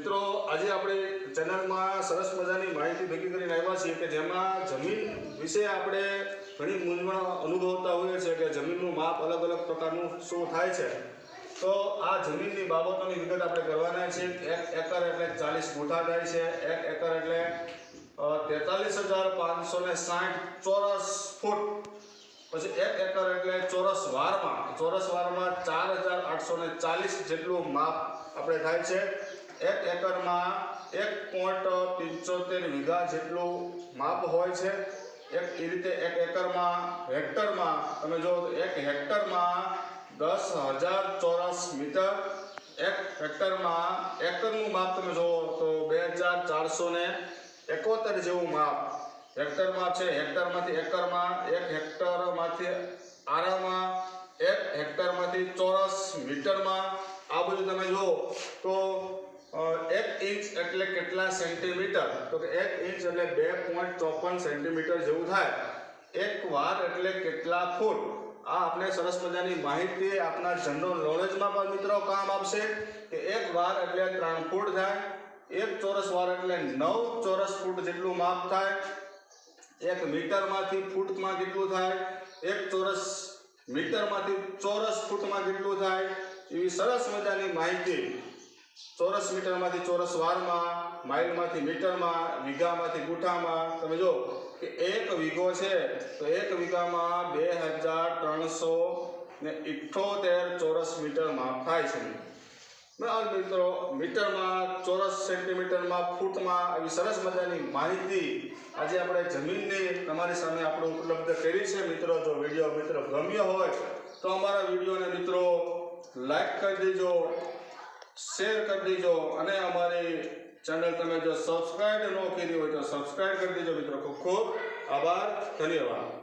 મિત્રો, આજે આપણે ચેનલમાં સરસ મજાની માહિતી ભેગી કરીને આવ્યા છીએ કે જેમાં જમીન વિશે આપણે ઘણી મૂંઝવણ અનુભવતા હોઈએ છીએ કે જમીનનું માપ અલગ અલગ પ્રકારનું શું થાય છે. તો આ જમીનની બાબતોની વિગત આપણે કરવાના છે એક એકર એટલે ચાલીસ ગુઠા થાય છે. એક એકર એટલે તેતાલીસ હજાર પાંચસો ને સાઠ ચોરસ ફૂટ. પછી એક એકર એટલે ચોરસ વારમાં. ચોરસ વારમાં ચાર હજાર આઠસો ને ચાલીસ જેટલું માપ આપણે થાય છે. એક એકરમાં એક પોઈન્ટ પંચોતેર વીઘા જેટલું માપ હોય છે. એક એ રીતે એક એકરમાં હેક્ટરમાં તમે જો એક હેક્ટરમાં દસ હજાર ચોરસ મીટર, એક હેક્ટરમાં એકરનું માપ તમે જુઓ તો બે હજાર ચારસો ને એકોતેર જેવું માપ હેક્ટરમાં છે. હેક્ટરમાંથી એકરમાં એક હેક્ટરમાંથી આરામાં એક હેક્ટરમાંથી ચોરસ મીટરમાં. આ બધું તમે જુઓ તો ઇંચ એટલે કેટલા સેન્ટીમીટર તો કે એક ઇંચ એટલે બે પોઈન્ટ ચોપન સેન્ટીમીટર જેવું થાય. એક વાર એટલે કેટલા ફૂટ? આ આપણે સરસ મજાની માહિતી આપના જનરલ નોલેજમાં પણ મિત્રો કામ આપશે કે એક વાર એટલે ત્રણ ફૂટ થાય, એક ચોરસ વાર એટલે નવ ચોરસ ફૂટ જેટલું માપ થાય, એક મીટરમાંથી ફૂટમાં કેટલું થાય, એક ચોરસ મીટરમાંથી ચોરસ ફૂટમાં કેટલું થાય, એવી સરસ મજાની માહિતી ચોરસ મીટરમાંથી ચોરસ વારમાં, માઇલમાંથી મીટરમાં, વીઘામાંથી ગુઠામાં. તમે જો કે એક વીઘો છે, તો એક વીઘામાં બે હજાર ત્રણસો ને ઇઠોતેર ચોરસ મીટરમાં થાય છે. બરાબર મિત્રો, મીટરમાં, ચોરસ સેન્ટીમીટરમાં, ફૂટમાં આવી સરસ મજાની માહિતી આજે આપણે જમીનની તમારી સામે આપણે ઉપલબ્ધ કરી છે. મિત્રો, જો વીડિયો મિત્રો ગમ્યો હોય તો અમારા વિડીયોને મિત્રો લાઈક કરી દેજો. શેર કરી દેજો અને અમારી ચેનલ તમે જો સબસ્ક્રાઈબ ન કરી હોય તો સબસ્ક્રાઇબ કરી દેજો મિત્રો. ખૂબ ખૂબ આભાર. ધન્યવાદ.